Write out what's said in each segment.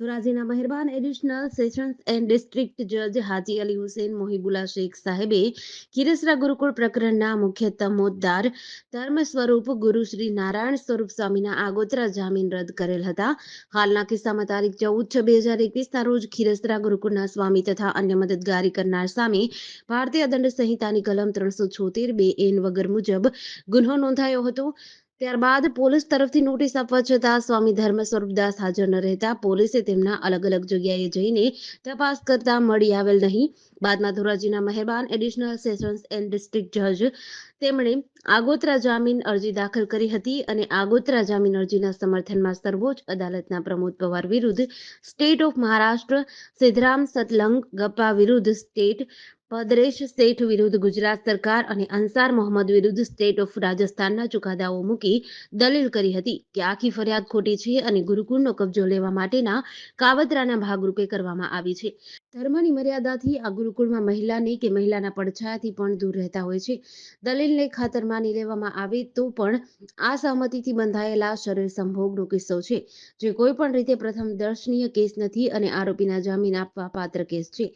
ધોરાજીના મહેરબાન additional sessions and district જજ હાજી અલી હુસેન મોહિબુલ્લા શેખ સાહેબે કિરસરા ગુરુકુળ પ્રકરણના મુખ્ય તમોદદાર ધર્મ સ્વરૂપ ગુરુ શ્રી નારાયણ સ્વરૂપ સ્વામીના આગોતરા જામીન રદ કરેલ હતા. હાલના કિસ્સામાં તારીખ ચૌદ છ બે હજાર એકવીસના રોજ ખીરસરા ગુરુકુળના સ્વામી તથા અન્ય મદદગારી કરનાર સામે ભારતીય દંડ સંહિતાની કલમ ત્રણસો છોતેર બે એન વગર મુજબ ગુન્હો નોંધાયો હતો. ત્યારબાદ પોલીસ તરફથી નોટિસ આપવા છતાં સ્વામી ધર્મ સ્વરૂપદાસ હાજર ન રહેતા પોલીસે તેમના અલગ અલગ જગ્યાએ જઈને તપાસ કરતા મળી આવેલ નહીં. બાદમાં ધોરાજીના મહેરબાન એડિશનલ સેશન્સ એન્ડ ડિસ્ટ્રિક્ટ જજ તેમણે આગોતરા જામીન અરજી દાખલ કરી હતી અને આગોતરા જામીન અરજીના સમર્થનમાં સર્વોચ્ચ અદાલતના પ્રમોદ પવાર વિરુદ્ધ સ્ટેટ ઓફ મહારાષ્ટ્ર સિદ્ધરામ સતલંગ ગપ્પા વિરુદ્ધ સ્ટેટ ભદ્રેશ શેઠ વિરુદ્ધ ગુજરાત સરકાર અને અંસાર મોહમ્મદ વિરુદ્ધ સ્ટેટ ઓફ રાજસ્થાનના ચુકાદાઓ મૂકી દલીલ કરી હતી કે આખી ફરિયાદ ખોટી છે અને ગુરુકુળનો કબજો લેવા માટેના કાવતરાના ભાગરૂપે કરવામાં આવી છે. ધર્મની મર્યાદાથી આ ગુરુકુળમાં મહિલાની કે મહિલાના પડછાયાથી પણ દૂર રહેતા હોય છે. દલીલને ખાતર માની લેવામાં આવે તો પણ આ સહમતિથી બંધાયેલા શરીર સંભોગનો કિસ્સો છે, જે કોઈ પણ રીતે પ્રથમ દર્શનીય કેસ નથી અને આરોપીના જામીન આપવા પાત્ર કેસ છે.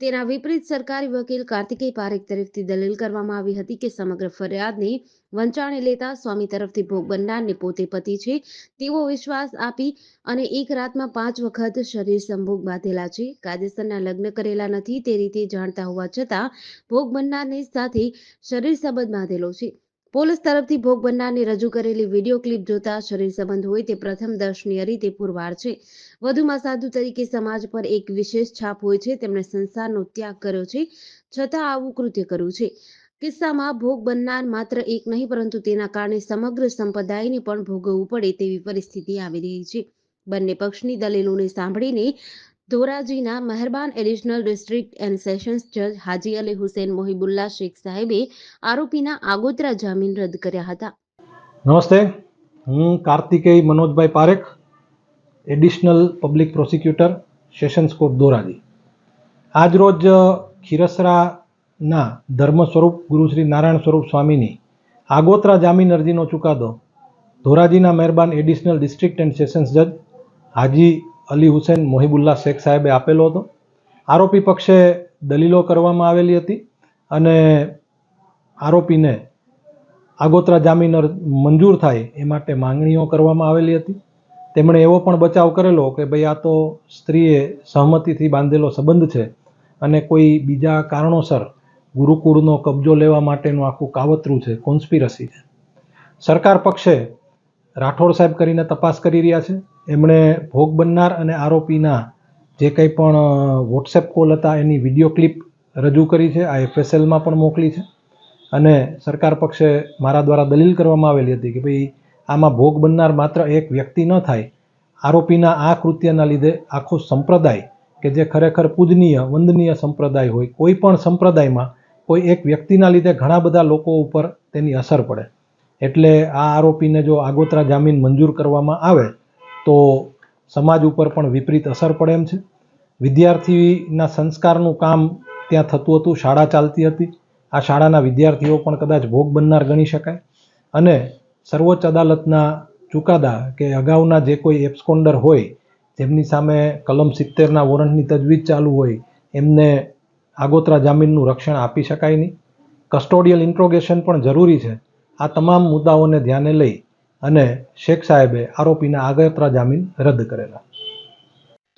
તેના વિપરીત સરકારી વકીલ કાર્તિકેય પારેખ તરફથી દલીલ કરવામાં આવી હતી કે સમગ્ર ફરિયાદને વંચાણે લેતા સ્વામી તરફથી ભોગ બનનારને પોતે પતિ છે. તેવો વિશ્વાસ આપી અને એક રાતમાં પાંચ વખત શરીર સંભોગ બાંધેલા છે. કાયદેસરના લગ્ન કરેલા નથી તે રીતે જાણતા હોવા છતાં ભોગ બનનારની સાથે શરીર સંબંધ બાંધેલો છે. પોલીસ તરફથી ભોગ બનનારને રજૂ કરેલી વીડિયો ક્લિપ જોતા શરીર સંબંધ હોય તે પ્રથમ દર્શનીય રીતે પુરવાર છે. વધુમાં સાધુ તરીકે સમાજ પર એક વિશેષ છાપ હોય છે. તેમણે સંસારનો ત્યાગ કર્યો છે, છતાં આવું કૃત્ય કર્યું છે. કિસ્સામાં ભોગ બનનાર માત્ર એક નહીં, પરંતુ તેના કારણે સમગ્ર સંપ્રદાયને પણ ભોગવવું પડે તેવી પરિસ્થિતિ આવી રહી છે. બંને પક્ષની દલીલોને સાંભળીને ધોરાજીના મહેરબાન એડિશનલ ડિસ્ટ્રિક્ટ એન્ડ સેશન્સ જજ હાજી અલી હુસેન મોહિબુલ્લા શેખ સાહેબે આરોપીના આગોતરા જામીન રદ કર્યા હતા. નમસ્તે. હું Kartikeya Manojbhai Parekh, additional public prosecutor, sessions court Dhoraji. આજરોજ ખીરસરાના ધર્મ સ્વરૂપ ગુરુ શ્રી નારાયણ સ્વરૂપ સ્વામીની આગોતરા જામીન અરજીનો ચુકાદો ધોરાજીના મહેરબાન એડિશનલ ડિસ્ટ્રિક્ટ એન્ડ સેશન્સ જજ હાજી અલી હુસેન મોહિબુલ્લા શેખ સાહેબે આપેલો હતો. આરોપી પક્ષે દલીલો કરવામાં આવેલી હતી અને આરોપીને આગોતરા જામીન મંજૂર થાય એ માટે માંગણીઓ કરવામાં આવેલી હતી. તેમણે એવો પણ બચાવ કરેલો કે ભાઈ આ તો સ્ત્રીએ સહમતિથી બાંધેલો સંબંધ છે અને કોઈ બીજા કારણોસર ગુરુકુળનો કબજો લેવા માટેનું આખું કાવતરું છે કોન્સ્પિરસી છે. સરકાર પક્ષે રાઠોડ સાહેબ કરીને તપાસ કરી રહ્યા છે. એમણે ભોગ બનનાર અને આરોપીના જે કંઈ પણ વોટ્સએપ કોલ હતા, એની વીડિયો ક્લિપ રજૂ કરી છે, આ એફએસએલમાં પણ મોકલી છે. અને સરકાર પક્ષે મારા દ્વારા દલીલ કરવામાં આવેલી હતી કે ભાઈ, આમાં ભોગ બનનાર માત્ર એક વ્યક્તિ ન થાય, આરોપીના આ કૃત્યના લીધે આખો સંપ્રદાય, કે જે ખરેખર પૂજનીય, વંદનીય સંપ્રદાય હોય, કોઈ પણ સંપ્રદાયમાં, કોઈ એક વ્યક્તિના લીધે ઘણા બધા લોકો ઉપર તેની અસર પડે. એટલે આ આરોપીને જો આગોતરા જામીન મંજૂર કરવામાં આવે તો સમાજ ઉપર પણ વિપરીત અસર પડે એમ છે. વિદ્યાર્થીના સંસ્કારનું કામ ત્યાં થતું હતું, શાળા ચાલતી હતી. આ શાળાના વિદ્યાર્થીઓ પણ કદાચ ભોગ બનનાર ગણી શકાય. અને સર્વોચ્ચ અદાલતના ચુકાદા કે અગાઉના જે કોઈ એપ્સકોન્ડર હોય, જેમની સામે કલમ સિત્તેરના વોરંટની તજવીજ ચાલુ હોય, એમને આગોતરા જામીનનું રક્ષણ આપી શકાય નહીં. કસ્ટોડિયલ ઇન્ટ્રોગેશન પણ જરૂરી છે. આ તમામ મુદ્દાઓને ધ્યાને લઈ અને શેખ સાહેબે આરોપીના આગળતરા જામીન રદ કરેલા.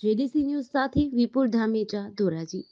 જેડીસી ન્યૂઝ સાથે વિપુલ ધામેચા ધોરાજી.